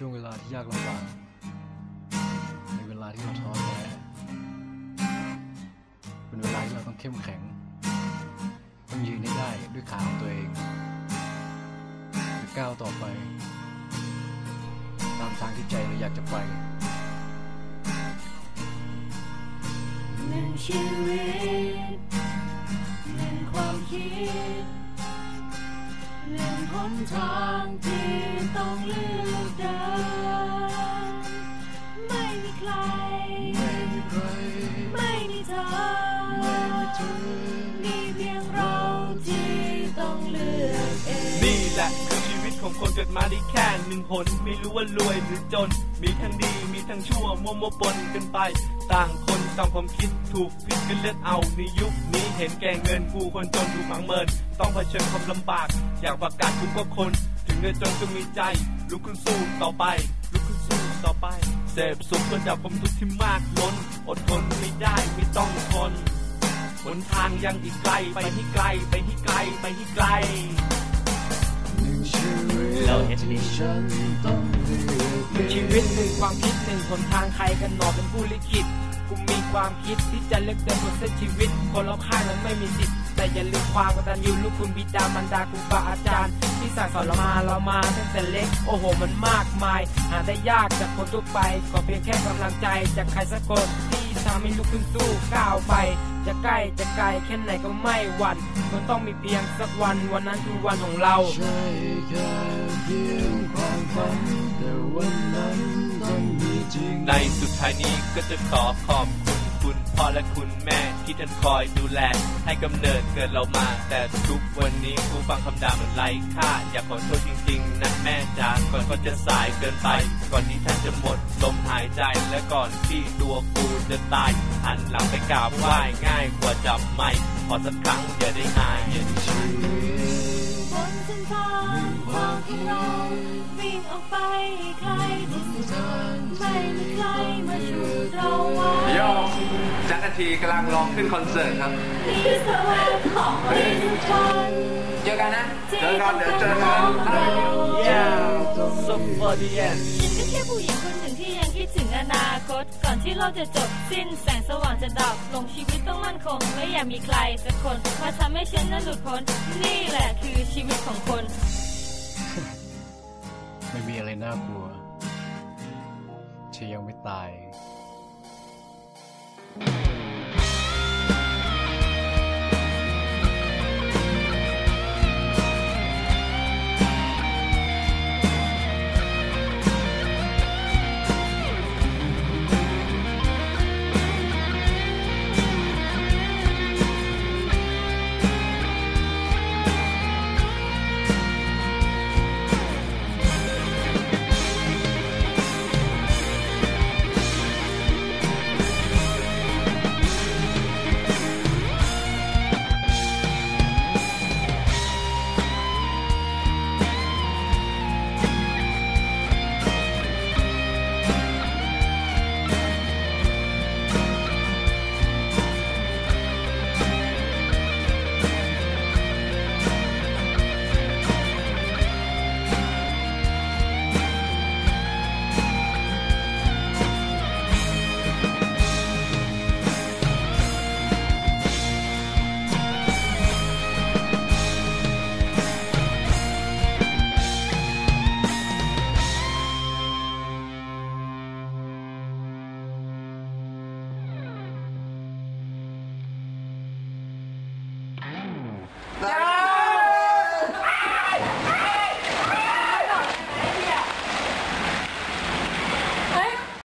ช่วงเวลาที่ยากลำบากในเวลาที่เราท้อแท้เป็นเวลาที่เราต้องเข้มแข็ง ต้องยืนให้ได้ด้วยขาของตัวเองและก้าวต่อไป ตามทางที่ใจเราอยากจะไปหนึ่งชีวิต นึ่งหนทางที่ต้องเลือกเดินไม่มีใคร ไม่มีใคร ไม่มีเธอไม่มีเธอมีเพียงเราที่ต้องเลือกเองนี่แหละคือชีวิตของคนเกิดมาได้แค่หนึ่งหนไม่รู้ว่ารวยหรือจน มีทั้งดีมีทั้งชั่วมัวมัวปนกันไป ต่างคน ต่างความคิดถูกผิดกันเลือกเอาในยุคนี้เห็นแก่เงินกูคนจนถูกฝังเมิน ต้องเผชิญความลำบาก อยากประกาศทุกว่าคน ถึงเงินจนก็มีใจ ลุกขึ้นสู้ต่อไป ลุกขึ้นสู้ต่อไป เสพสุขก็ดับความทุกข์ที่มากล้น อดทนไม่ได้ไม่ต้องทนหนทางยังอีกไกลไปให้ไกลไปให้ไกลไปให้ไกลหนึ่งชีวิตเราเห็นดีที่ฉันต้องเลือกเองชีวิตหนึ่งความคิดหนึ่งหนทางใครกันหนอเป็นผู้ลิขิต กูมีความคิดที่จะเลือกเดินบนเส้นชีวิต คนรอบข้างนั้นไม่มีสิทธิ์แต่อย่าลืมความกตัญญูลูกคุณบิดามารดาครูบาอาจารย์ ที่สั่งสอนเรามาเรามาตั้งแต่เล็กโอ้โหมันมากมาย หาได้ยากจากคนทั่วไปขอเพียงแค่กำลังใจจากใครสักคนที่ทำให้ลุกขึ้นสู้ก้าวไป จะใกล้จะไกลแค่ไหนก็ไม่หวั่นมันต้องมีเพียงสักวันวันนั้นคือวันของเราายนี้ก็จะขอขอบคุณคุณพ่อและคุณแม่ที่ท่านคอยดูแล ให้กำเนิดเกิดเรามา แต่ทุกวันนี้กูฟังคำด่ามันไร้ค่า อยากขอโทษจริงๆนะแม่จ๋าก่อนก็จะสายเกินไป ก่อนที่ท่านจะหมดลมหายใจและก่อนที่ตัวกูจะตายหันหลังไปกราบไหว้ง่ายกว่าจับไม้ขอสักครั้งอย่าได้หายชีวิตบนเส้นทางความของเราวิ่งออกไปให้ไกลที่สุดไม่ ทีกำลังลองขึ้นคอนเสิร์ตครับนี่สวรรค์ของทุกวันเจอกันนะ เจอกันเดี๋ยวเจอกัน So for the end ฉันก็แค่ผู้หญิงคนหนึ่งที่ยังคิดถึงอนาคต ก่อนที่โลกจะจบสิ้นแสงสว่างจะดับลงชีวิตต้องมั่นคง ไม่อยากมีใครสักคนมาทำให้ฉันนั้นหลุดพ้น นี่แหละคือชีวิตของคน ไม่มีอะไรน่ากลัวที่ยังไม่ตายเ